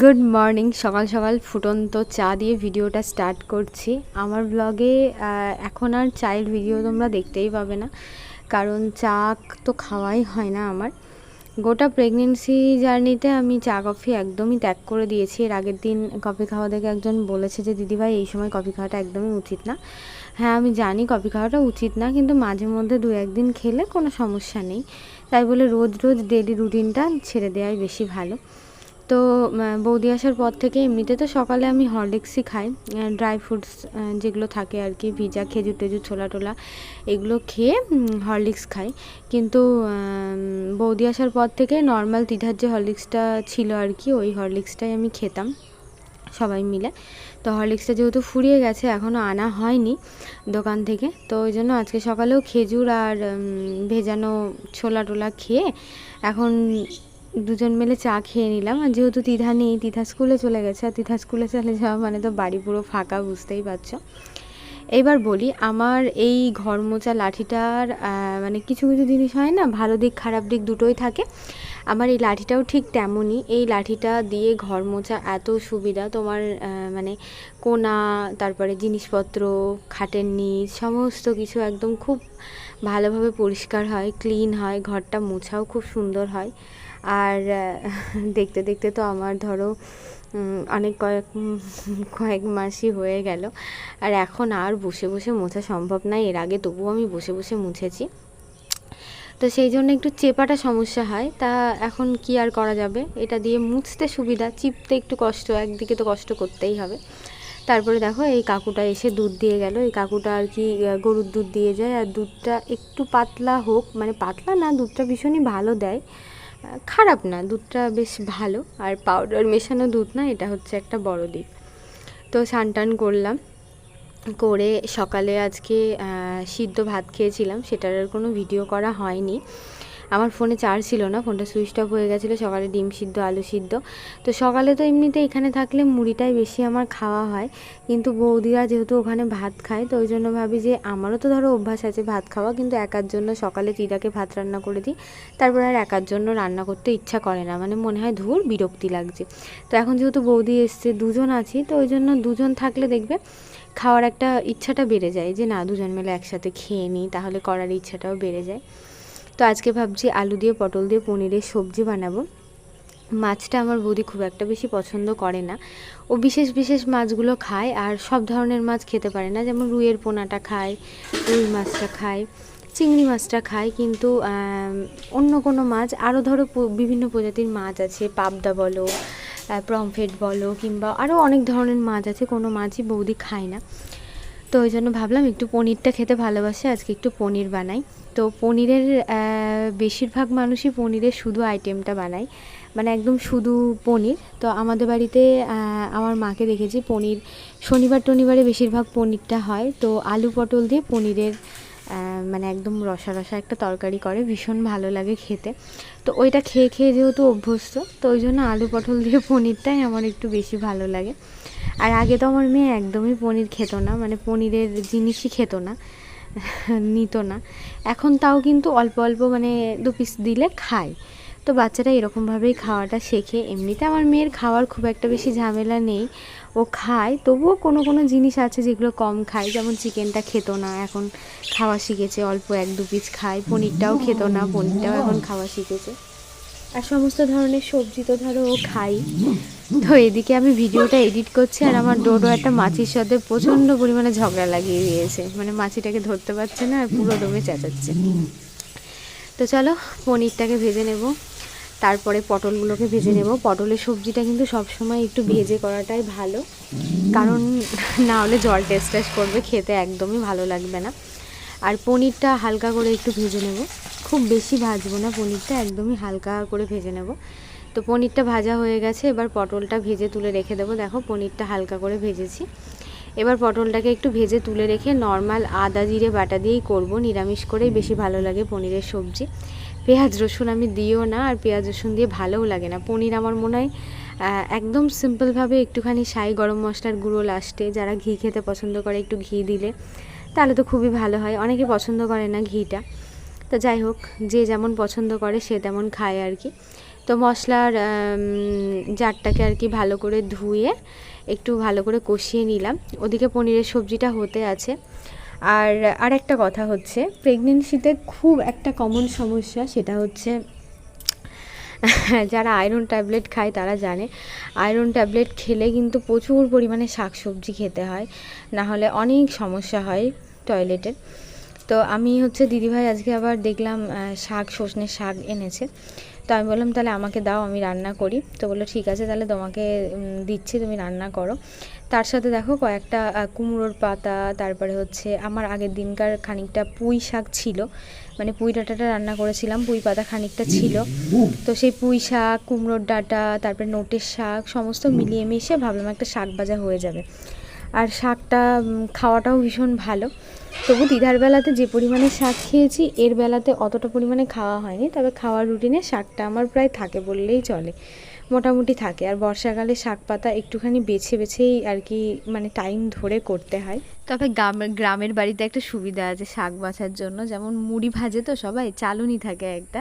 Good morning সকাল সকাল ফুটন্ত চা দিয়ে ভিডিওটা স্টার্ট করছি। আমার ব্লগে এখন আর চায়ের ভিডিও তোমরা দেখতেই পাবে না, কারণ চা তো খাওয়াই হয় না আমার। গোটা প্রেগনেন্সি জার্নিতে আমি চা, কফি একদমই ত্যাগ করে দিয়েছি। এর আগের দিন কফি খাওয়া দেখে একজন বলেছে যে দিদিভাই এই সময় কফি খাওয়াটা একদমই উচিত না। হ্যাঁ আমি জানি কফি খাওয়াটা উচিত না, কিন্তু মাঝে মধ্যে দু একদিন খেলে কোনো সমস্যা নেই। তাই বলে রোজ রোজ ডেলি রুটিনটা ছেড়ে দেওয়াই বেশি ভালো। তো বৌদি আসার পর থেকে এমনিতে তো সকালে আমি হরলিক্সই খাই ড্রাই ফ্রুটস যেগুলো থাকে আর কি, ভিজা খেজুর টেজুর, ছোলা টোলা, এগুলো খেয়ে হরলিক্স খাই। কিন্তু বৌদি আসার পর থেকে নর্মাল তিধার যে হরলিক্সটা ছিল আর কি, ওই হরলিক্সটাই আমি খেতাম সবাই মিলে। তো হরলিক্সটা যেহেতু ফুরিয়ে গেছে এখনও আনা হয়নি দোকান থেকে, তো ওই জন্য আজকে সকালেও খেজুর আর ভেজানো ছোলা টোলা খেয়ে, এখন দুজন মিলে চা খেয়ে নিলাম। আর যেহেতু তিথা নেই তিথা স্কুলে চলে গেছে, আর তিথা স্কুলে চলে যাওয়া মানে তো বাড়ি পুরো ফাঁকা, বুঝতেই পারছ। এবার বলি, আমার এই ঘর মোচা লাঠিটার মানে কিছু কিছু জিনিস হয় না, ভালো দিক, খারাপ দিক দুটোই থাকে। আমার এই লাঠিটাও ঠিক তেমনই। এই লাঠিটা দিয়ে ঘর মোছা এত সুবিধা, তোমার মানে কোনা, তারপরে জিনিসপত্র, খাটের নিচ, সমস্ত কিছু একদম খুব ভালোভাবে পরিষ্কার হয়, ক্লিন হয়, ঘরটা মোছাও খুব সুন্দর হয়। আর দেখতে দেখতে তো আমার ধরো অনেক কয়েক কয়েক মাসই হয়ে গেল। আর এখন আর বসে বসে মোছা সম্ভব নয় এর আগে তবুও আমি বসে বসে মুছেছি। তো সেই জন্য একটু চেপাটা সমস্যা হয়। তা এখন কি আর করা যাবে? এটা দিয়ে মুছতে সুবিধা, চিপতে একটু কষ্ট, একদিকে তো কষ্ট করতেই হবে। তারপরে দেখো, এই কাকুটা এসে দুধ দিয়ে গেল। এই কাকুটা আর কি গরুর দুধ দিয়ে যায়। আর দুধটা একটু পাতলা হোক মানে পাতলা না, দুধটা ভীষণই ভালো দেয়। খারাপ না, দুধটা বেশ ভালো। আর পাউডার মেশানো দুধ না, এটা হচ্ছে একটা বড় দিক। তো স্নান টান করলাম, করে সকালে আজকে সিদ্ধ ভাত খেয়েছিলাম, সেটার আর কোনো ভিডিও করা হয়নি। আমার ফোনে চার্জ ছিল না, ফোনটা সুইচ অফ হয়ে গেছিল, সকালে ডিম সিদ্ধ, আলু সিদ্ধ। তো সকালে তো এমনিতে এখানে থাকলে মুড়িটাই বেশি আমার খাওয়া হয়। কিন্তু বৌদিরা যেহেতু ওখানে ভাত খায়, তো ওই জন্য ভাবি যে আমারও তো ধরো অভ্যাস আছে ভাত খাওয়া, কিন্তু একার জন্য সকালে দিদাকে ভাত রান্না করে দিই। তারপর আর একার জন্য রান্না করতে ইচ্ছা করে না মানে মনে হয় ধুর বিরক্তি লাগছে। তো এখন যেহেতু বৌদি এসছে, দুজন আছি, তো ওই জন্য দুজন থাকলে দেখবে খাওয়ার একটা ইচ্ছাটা বেড়ে যায় যে না, দুজন মিলে একসাথে খেয়ে নিই, তাহলে করার ইচ্ছাটাও বেড়ে যায়। তো আজকে ভাবছি আলু দিয়ে, পটল দিয়ে, পনিরের সবজি বানাবো। মাছটা আমার বৌদি খুব একটা বেশি পছন্দ করে না। ও বিশেষ বিশেষ মাছগুলো খায় আর সব ধরনের মাছ খেতে পারে না। যেমন রুইয়ের পোনাটা খায়, রুই মাছটা খায়, চিংড়ি মাছটা খায়, কিন্তু অন্য কোনো মাছ আরও ধরো বিভিন্ন প্রজাতির মাছ আছে, পাবদা বলো প্রমফেট বলো, কিংবা আরও অনেক ধরনের মাছ আছে, কোনো মাছই বৌদি খায় না। তো ওই জন্য ভাবলাম একটু পনিরটা খেতে ভালোবাসে, আজকে একটু পনির বানাই। তো পনিরের বেশিরভাগ মানুষই পনিরের শুধু আইটেমটা বানায়। মানে একদম শুধু পনির। তো আমাদের বাড়িতে আমার মাকে দেখেছি পনির শনিবার টনিবারে বেশিরভাগ পনিরটা হয়। তো আলু পটল দিয়ে পনিরের মানে একদম রসা রসা একটা তরকারি করে, ভীষণ ভালো লাগে খেতে। তো ওইটা খেয়ে খেয়ে যেহেতু অভ্যস্ত, তো ওই জন্য আলু পটল দিয়ে পনিরটাই আমার একটু বেশি ভালো লাগে। আর আগে তো আমার মেয়ে একদমই পনির খেত না মানে পনিরের জিনিসই খেত না, নিত না। এখন তাও কিন্তু অল্প অল্প মানে দু পিস দিলে খায়। তো বাচ্চারা এরকমভাবেই খাওয়াটা শেখে। এমনিতে আমার মেয়ের খাওয়ার খুব একটা বেশি ঝামেলা নেই। ও খায়, তবুও কোনো কোনো জিনিস আছে যেগুলো কম খায়, যেমন চিকেনটা খেত না, এখন খাওয়া শিখেছে, অল্প এক দু পিস খায়, পনিরটাও খেত না, পনিরটাও এখন খাওয়া শিখেছে। আর সমস্ত ধরনের সবজি তো ধরো ও খাই। তো এদিকে আমি ভিডিওটা এডিট করছি আর আমার ডোডো একটা মাছির সাথে প্রচণ্ড পরিমাণে ঝগড়া লাগিয়ে দিয়েছে। মানে মাছিটাকে ধরতে পারছে না, আর পুরো দমে চেঁচাচ্ছে। তো চলো, পনিরটাকে ভেজে নেব। তারপরে পটলগুলোকে ভেজে নেব। পটলের সবজিটা কিন্তু সবসময় একটু ভেজে করাটাই ভালো। কারণ না হলে জল টেস্ট টেস্ট করবে খেতে একদমই ভালো লাগবে না। আর পনিরটা হালকা করে একটু ভেজে নেব। খুব বেশি ভাজবো না পনিরটা একদমই হালকা করে ভেজে নেব। তো পনিরটা ভাজা হয়ে গেছে এবার পটলটা ভেজে তুলে রেখে দেবো। দেখো পনিরটা হালকা করে ভেজেছি। এবার পটলটাকে একটু ভেজে তুলে রেখে নর্মাল আদা জিরে বাটা দিয়েই করব। নিরামিষ করেই বেশি ভালো লাগে পনিরের সবজি। পেঁয়াজ রসুন আমি দিও না, আর পেঁয়াজ রসুন দিয়ে ভালোও লাগে না। পনির আমার মনে হয় একদম সিম্পলভাবে একটুখানি সাই গরম মশলার গুঁড়ো লাস্টে, যারা ঘি খেতে পছন্দ করে একটু ঘি দিলে, তাহলে তো খুবই ভালো হয়। অনেকে পছন্দ করে না ঘিটা। তো যাই হোক, যে যেমন পছন্দ করে, সে তেমন খায় আর কি। তো মশলার জারটাকে আর কি ভালো করে ধুয়ে, একটু ভালো করে কষিয়ে নিলাম। ওদিকে পনিরের সবজিটা হতে আছে। আর আর একটা কথা হচ্ছে প্রেগনেন্সিতে খুব একটা কমন সমস্যা সেটা হচ্ছে, যারা আয়রন ট্যাবলেট খায় তারা জানে আয়রন ট্যাবলেট খেলে কিন্তু প্রচুর পরিমাণে শাক সবজি খেতে হয়, না হলে অনেক সমস্যা হয় টয়লেটের তো আমি হচ্ছে দিদিভাই আজকে আবার দেখলাম শাক সজনের শাক এনেছে। তো আমি বললাম, তাহলে আমাকে দাও, আমি রান্না করি। তো বলল, ঠিক আছে, তাহলে তোমাকে দিচ্ছি, তুমি রান্না করো। তার সাথে দেখো কয়েকটা কুমড়োর পাতা, তারপরে হচ্ছে আমার আগের দিনকার খানিকটা পুঁই শাক ছিল। মানে পুঁই ডাঁটাটা রান্না করেছিলাম, পুঁই পাতা খানিকটা ছিল। তো সেই পুঁই শাক, কুমড়োর ডাঁটা, তারপরে নোটের শাক, সমস্ত মিলিয়ে মিশিয়ে ভাবলাম একটা শাক ভাজা হয়ে যাবে। আর শাকটা খাওয়াটাও ভীষণ ভালো। তবু দিদার বেলাতে যে পরিমাণে শাক খেয়েছি, এর বেলাতে অতটা পরিমাণে খাওয়া হয়নি। তবে খাওয়ার রুটিনে শাকটা আমার প্রায় থাকে বললেই চলে। মোটামুটি থাকে। আর বর্ষাকালে শাক পাতা একটুখানি বেছে বেছেই আর কি মানে টাইম ধরে করতে হয়। তবে গ্রামের গ্রামের বাড়িতে একটা সুবিধা আছে শাক বাছার জন্য। যেমন মুড়ি ভাজে তো সবাই, চালুনি থাকে একটা।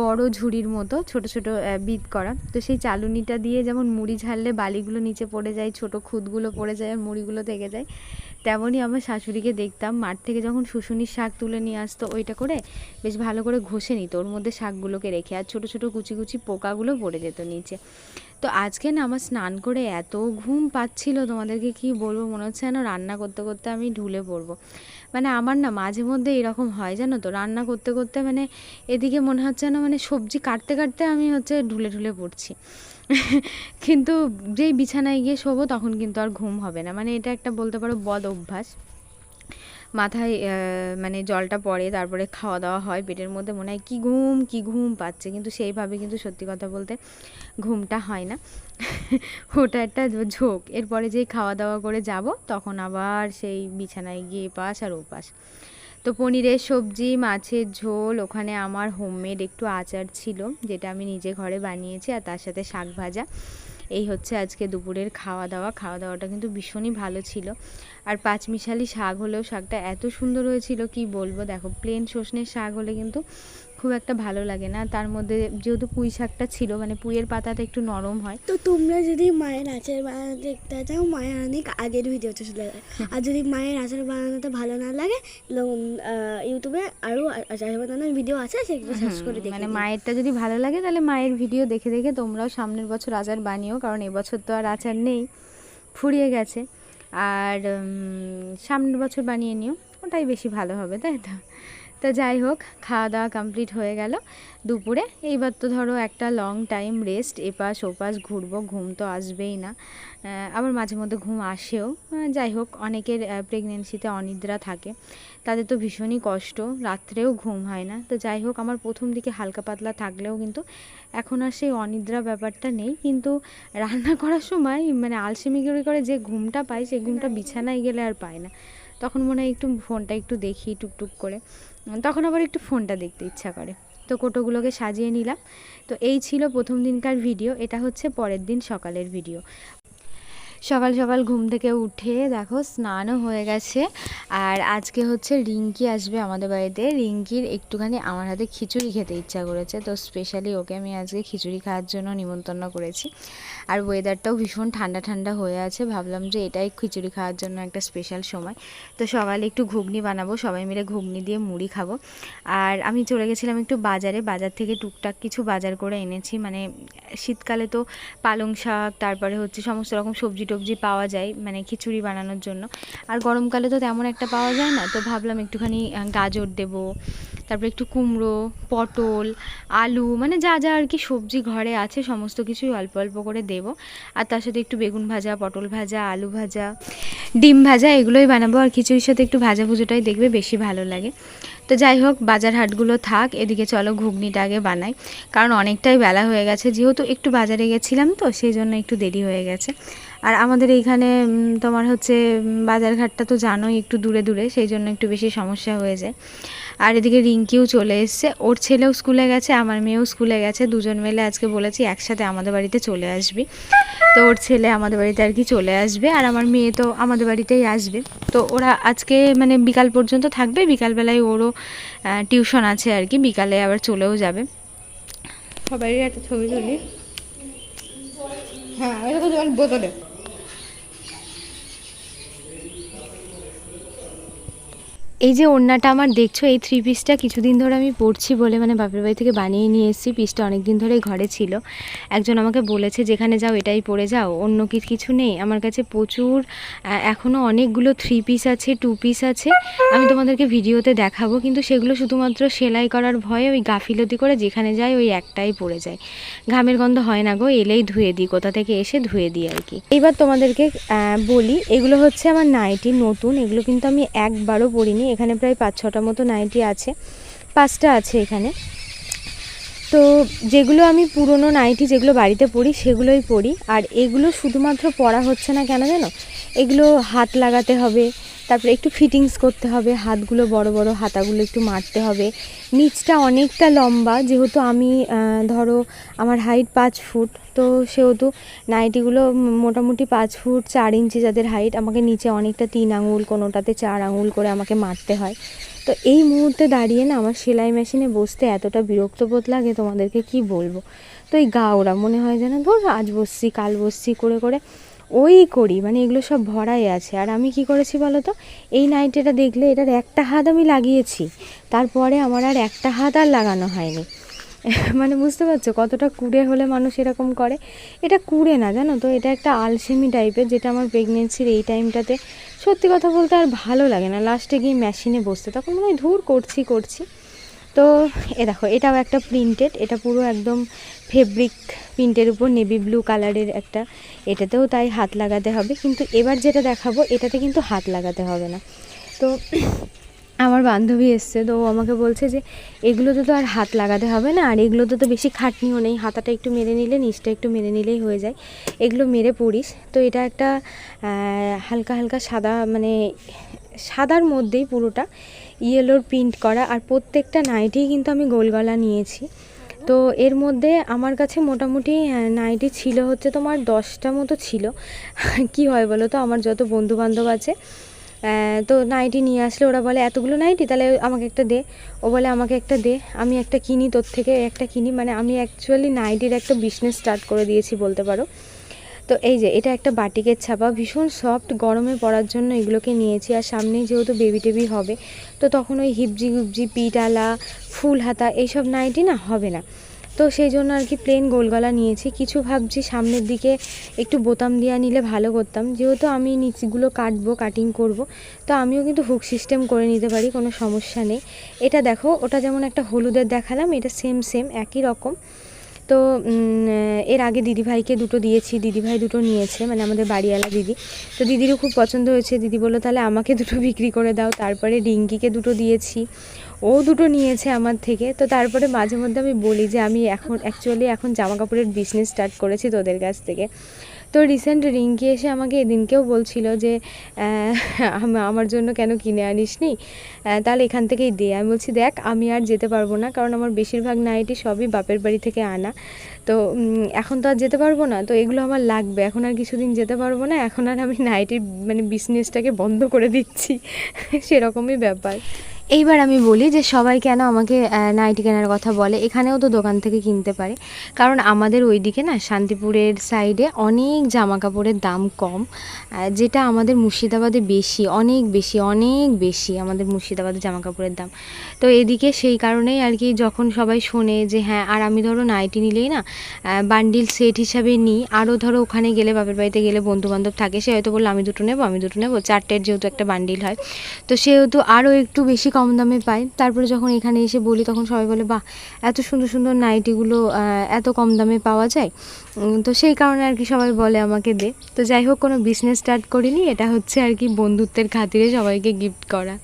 বড় ঝুড়ির মতো ছোট ছোট বিট করা। তো সেই চালুনিটা দিয়ে যেমন মুড়ি ঝাড়লে বালিগুলো নিচে পড়ে যায়, ছোট খুদগুলো পড়ে যায় আর মুড়িগুলো থেকে যায়, তেমনই আমার শাশুড়িকে দেখতাম। মাঠ থেকে যখন শুশুনির শাক তুলে নিয়ে আসতো ওইটা করে বেশ ভালো করে ঘষে নিত, ওর মধ্যে শাকগুলোকে রেখে। আর ছোট ছোট কুচি কুচি পোকাগুলো পড়ে যেত নিচে। তো আজকে না আমার স্নান করে এত ঘুম পাচ্ছিল তোমাদেরকে কি বলব, মনে হচ্ছে যেন রান্না করতে করতে আমি ঢুলে পড়ব। মানে আমার না মাঝে মধ্যে এরকম হয়, জানো তো? রান্না করতে করতে মানে এদিকে মনে হচ্ছে না মানে সবজি কাটতে কাটতে আমি হচ্ছে ঢুলে ঢুলে পড়ছি। কিন্তু যেই বিছানায় গিয়ে শোবো তখন কিন্তু আর ঘুম হবে না। মানে এটা একটা বলতে পারো বদ অভ্যাস। মাথায় মানে জলটা পড়ে, তারপরে খাওয়া দাওয়া হয়, পেটের মধ্যে মনে হয় কী ঘুম কী ঘুম পাচ্ছে। কিন্তু সেইভাবে কিন্তু সত্যি কথা বলতে ঘুমটা হয় না। ওটা একটা ঝোঁক। এরপরে যেই খাওয়া দাওয়া করে যাব, তখন আবার সেই বিছানায় গিয়ে পাশ আর ওপাশ তো পনিরের সবজি, মাছের ঝোল, ওখানে আমার হোমমেড একটু আচার ছিল, যেটা আমি নিজে ঘরে বানিয়েছি, আর তার সাথে শাক ভাজা। এই হচ্ছে আজকে দুপুরের খাওয়া দাওয়া খাওয়া দাওয়াটা কিন্তু ভীষণই ভালো ছিল। আর পাঁচমিশালি শাক হলেও শাকটা এত সুন্দর হয়েছিল, কি বলব? দেখো প্লেন সজনের শাক হলে কিন্তু খুব একটা ভালো লাগে না। তার মধ্যে যেহেতু পুঁই শাকটা ছিল মানে পুঁইয়ের পাতাটা একটু নরম হয়। তো তোমরা যদি মায়ের আচার বানানো দেখতে চাও মায়ের অনেক আগের ভিডিওতে চলে যায়। আর যদি মায়ের আচার বানানোতে ভালো না লাগে ইউটিউবে আরও আচার বানানোর ভিডিও আছে সেগুলো সার্চ করে দেখে মানে মায়েরটা যদি ভালো লাগে তাহলে মায়ের ভিডিও দেখে দেখে তোমরাও সামনের বছর আচার বানিও কারণ এবছর তো আর আচার নেই ফুরিয়ে গেছে। আর সামনের বছর বানিয়ে নিও ওটাই বেশি ভালো হবে তাই তো? তো যাই হোক, খাওয়া দাওয়া কমপ্লিট হয়ে গেল। দুপুরে এইবার তো ধরো একটা লং টাইম রেস্ট এপাশ ওপাশ ঘুরবো, ঘুম তো আসবেই না। আবার মাঝে মধ্যে ঘুম আসেও। যাই হোক, অনেকের প্রেগনেন্সিতে অনিদ্রা থাকে। তাদের তো ভীষণই কষ্ট, রাত্রেও ঘুম হয় না। তো যাই হোক, আমার প্রথম দিকে হালকা পাতলা থাকলেও কিন্তু এখন আর সেই অনিদ্রা ব্যাপারটা নেই। কিন্তু রান্না করার সময় মানে আলসেমি করে করে যে ঘুমটা পাই, সেই ঘুমটা বিছানায় গেলে আর পায় না। তখন মনে হয় একটু ফোনটা একটু দেখি, টুকটুক করে। তখন আবার একটু ফোনটা দেখতে ইচ্ছা করে। তো কোটোগুলোকে সাজিয়ে নিলাম। তো এই ছিল প্রথম দিনকার ভিডিও। এটা হচ্ছে পরের দিন সকালের ভিডিও। সকাল সকাল ঘুম থেকে উঠে দেখো স্নানও হয়ে গেছে। আর আজকে হচ্ছে রিঙ্কি আসবে আমাদের বাড়িতে। রিঙ্কির একটুখানি আমার হাতে খিচুড়ি খেতে ইচ্ছা করেছে, তো স্পেশালি ওকে আমি আজকে খিচুড়ি খাওয়ার জন্য নিমন্ত্রণ করেছি। আর ওয়েদারটাও ভীষণ ঠান্ডা ঠান্ডা হয়ে আছে, ভাবলাম যে এটাই খিচুড়ি খাওয়ার জন্য একটা স্পেশাল সময়। তো সকালে একটু ঘুগনি বানাবো, সবাই মিলে ঘুগনি দিয়ে মুড়ি খাব। আর আমি চলে গেছিলাম একটু বাজারে, বাজার থেকে টুকটাক কিছু বাজার করে এনেছি। মানে শীতকালে তো পালং শাক, তারপরে হচ্ছে সমস্ত রকম সবজি টবজি পাওয়া যায় মানে খিচুড়ি বানানোর জন্য। আর গরমকালে তো তেমন একটা পাওয়া যায় না, তো ভাবলাম একটুখানি গাজর দেবো, তারপরে একটু কুমড়ো, পটল, আলু মানে যা যা আর কি সবজি ঘরে আছে, সমস্ত কিছুই অল্প অল্প করে দেবো। আর তার সাথে একটু বেগুন ভাজা, পটল ভাজা, আলু ভাজা, ডিম ভাজা, এগুলোই বানাবো। আর খিচুড়ির সাথে একটু ভাজা ভুজোটাই দেখবে, বেশি ভালো লাগে। তো যাই হোক, বাজার হাটগুলো থাক, এদিকে চলো ঘুগনিটা আগে বানাই। কারণ অনেকটাই বেলা হয়ে গেছে, যেহেতু একটু বাজারে গেছিলাম তো, সেই জন্য একটু দেরি হয়ে গেছে। আর আমাদের এইখানে তোমার হচ্ছে বাজারঘাটটা তো জানোই একটু দূরে দূরে, সেই জন্য একটু বেশি সমস্যা হয়ে যায়। আর এদিকে রিঙ্কিও চলে এসছে। ওর ছেলেও স্কুলে গেছে, আমার মেয়েও স্কুলে গেছে। দুজন মিলে আজকে বলেছি একসাথে আমাদের বাড়িতে চলে আসবি। তো ওর ছেলে আমাদের বাড়িতে আর কি চলে আসবে আর আমার মেয়ে তো আমাদের বাড়িতেই আসবে। তো ওরা আজকে মানে বিকাল পর্যন্ত থাকবে, বিকালবেলায় ওরও টিউশন আছে আর কি, বিকালে আবার চলেও যাবে। সবারই একটা ছবি তুলি। হ্যাঁ বোতলে। এই যে ওড়নাটা আমার দেখছ, এই থ্রি পিসটা কিছুদিন ধরে আমি পরছি বলে মানে বাপের বাড়ি থেকে বানিয়ে নিয়ে এসেছি পিসটা অনেক দিন ধরেই ঘরে ছিল। একজন আমাকে বলেছে, যেখানে যাও এটাই পরে যাও, অন্য কিছু নেই? আমার কাছে প্রচুর এখনও অনেকগুলো থ্রি পিস আছে টু পিস আছে। আমি তোমাদেরকে ভিডিওতে দেখাবো, কিন্তু সেগুলো শুধুমাত্র সেলাই করার ভয়ে ওই গাফিলতি করে যেখানে যাই ওই একটাই পরে যায় ঘামের গন্ধ হয় না গো, এলেই ধুয়ে দিই, কোথা থেকে এসে ধুয়ে দিই আর কি। এইবার তোমাদেরকে বলি, এগুলো হচ্ছে আমার নাইটি, নতুন, এগুলো কিন্তু আমি একবারও পরিনি এখানে প্রায় পাঁচ ছটা মতো নাইটি আছে, পাঁচটা আছে এখানে। তো যেগুলো আমি পুরনো নাইটি যেগুলো বাড়িতে পরি সেগুলোই পরি। আর এগুলো শুধুমাত্র পরা হচ্ছে না কেন জানো? এগুলো হাত লাগাতে হবে, তারপরে একটু ফিটিংস করতে হবে, হাতগুলো বড় বড় হাতাগুলো একটু মারতে হবে। নিচটা অনেকটা লম্বা, যেহেতু আমি ধরো, আমার হাইট পাঁচ ফুট তো সেহেতু নাইটিগুলো মোটামুটি পাঁচ ফুট চার ইঞ্চি যাদের হাইট আমাকে নিচে অনেকটা তিন আঙুল, কোনোটাতে চার আঙুল করে আমাকে মারতে হয়। তো এই মুহূর্তে দাঁড়িয়ে না আমার সেলাই মেশিনে বসতে এতটা বিরক্ত বোধ লাগে, তোমাদেরকে কি বলব? তো এই গা ওরা মনে হয় যেন ধর আজ বসছি, কাল বসছি করে করে ওই করি মানে এগুলো সব ভরাই আছে। আর আমি কি করেছি বলো তো? এই নাইটিটা দেখলে এটার একটা হাত আমি লাগিয়েছি, তারপরে আমার আর একটা হাত আর লাগানো হয়নি। মানে বুঝতে পারছ, কতটা কুড়ে হলে মানুষ এরকম করে। এটা কুড়ে না, জানো তো? এটা একটা আলসেমি টাইপের, যেটা আমার প্রেগনেন্সির এই টাইমটাতে সত্যি কথা বলতে আর ভালো লাগে না। লাস্টে গিয়ে মেশিনে বসতে, তখন মনে হয় ধুর, করছি করছি। তো এ দেখো, এটাও একটা প্রিন্টেড এটা পুরো একদম ফেব্রিক প্রিন্টের উপর নেভি ব্লু কালারের একটা। এটাতেও তাই হাত লাগাতে হবে, কিন্তু এবার যেটা দেখাবো, এটাতে কিন্তু হাত লাগাতে হবে না। তো আমার বান্ধবী এসছে, তো ও আমাকে বলছে যে, এগুলোতে তো আর হাত লাগাতে হবে না, আর এগুলোতে তো বেশি খাটনিও নেই, হাতাটা একটু মেরে নিলে, নিচটা একটু মেরে নিলেই হয়ে যায়। এগুলো মেরে পড়িস। তো এটা একটা হালকা হালকা সাদা মানে সাদার মধ্যেই পুরোটা ইয়েলোর প্রিন্ট করা, আর প্রত্যেকটা নাইটেই কিন্তু আমি গোলগলা নিয়েছি। তো এর মধ্যে আমার কাছে মোটামুটি নাইটি ছিল হচ্ছে তোমার দশটা মতো ছিল। কি হয় বলো তো, আমার যত বন্ধু বান্ধব আছে তো নাইটি নিয়ে আসলে ওরা বলে, এতগুলো নাইটি? তাহলে আমাকে একটা দে। ও বলে, আমাকে একটা দে, আমি একটা কিনি তোর থেকে, একটা কিনি। মানে আমি অ্যাকচুয়ালি নাইটির একটা বিজনেস স্টার্ট করে দিয়েছি বলতে পারো। তো এই যে, এটা একটা বাটিকের ছাপা, ভীষণ সফট গরমে পড়ার জন্য এগুলোকে নিয়েছি। আর সামনেই যেহেতু বেবি টেবি হবে, তো তখন ওই হিপজি গুপজি পিটালা ফুল হাতা, এইসব নাইটি না হবে না। তো সেই জন্য আর কি প্লেন গোলগলা নিয়েছি। কিছু ভাবছি সামনের দিকে একটু বোতাম দিয়ে নিলে ভালো করতাম। যেহেতু আমি নিচগুলো কাটবো কাটিং করব, তো আমিও কিন্তু হুক সিস্টেম করে নিতে পারি, কোনো সমস্যা নেই। এটা দেখো, ওটা যেমন একটা হলুদের দেখালাম, এটা সেম সেম একই রকম। তো এর আগে দিদিভাইকে দুটো দিয়েছি, দিদিভাই দুটো নিয়েছে মানে আমাদের বাড়িওয়ালা দিদি। তো দিদিরও খুব পছন্দ হয়েছে, দিদি বলল, তাহলে আমাকে দুটো বিক্রি করে দাও। তারপরে রিঙ্কিকে দুটো দিয়েছি, ও দুটো নিয়েছে আমার থেকে। তো তারপরে মাঝে মধ্যে আমি বলি যে, আমি এখন অ্যাকচুয়ালি এখন জামা কাপড়ের বিজনেস স্টার্ট করেছি তোদের কাছ থেকে। তো রিসেন্ট রিঙ্কি এসে আমাকে এদিনকেও বলছিল যে আমার জন্য কেন কিনে আনিসনি? আহ, তাহলে এখান থেকেই দে। আমি বলছি দেখ আমি আর যেতে পারব না কারণ আমার বেশিরভাগ নাইটি সবই বাপের বাড়ি থেকে আনা। তো এখন তো আর যেতে পারব না তো এগুলো আমার লাগবে। এখন আর কিছুদিন যেতে পারব না এখন আর আমি নাইটির মানে বিজনেসটাকে বন্ধ করে দিচ্ছি। সেরকমই ব্যাপার। এইবার আমি বলি যে সবাই কেন আমাকে নাইটি কেনার কথা বলে, এখানেও তো দোকান থেকে কিনতে পারে। কারণ আমাদের ওইদিকে না, শান্তিপুরের সাইডে অনেক জামা কাপড়ের দাম কম যেটা আমাদের মুর্শিদাবাদে বেশি, অনেক বেশি অনেক বেশি আমাদের মুর্শিদাবাদে জামা কাপড়ের দাম। তো এদিকে সেই কারণেই আর কি যখন সবাই শোনে যে হ্যাঁ আর আমি ধরো নাইটি নিলেই না বান্ডিল সেট হিসাবে নিই আরও ধরো ওখানে গেলে, বাপের বাড়িতে গেলে বন্ধু বান্ধব থাকে, সে হয়তো বলল, আমি দুটো নেব, আমি দুটো নেব। চারটের যেহেতু একটা বান্ডিল হয়। তো সেহেতু আরও একটু বেশি কম দামে পাই। তারপরে যখন এখানে এসে বলি, তখন সবাই বলে, বাহ, এত সুন্দর সুন্দর নাইটিগুলো এত কম দামে পাওয়া যায়? তো সেই কারণে আর কি সবাই বলে আমাকে দে। তো যাই হোক, কোনো বিজনেস স্টার্ট করিনি। এটা হচ্ছে আর কি বন্ধুত্বের খাতিরে সবাইকে গিফট করা।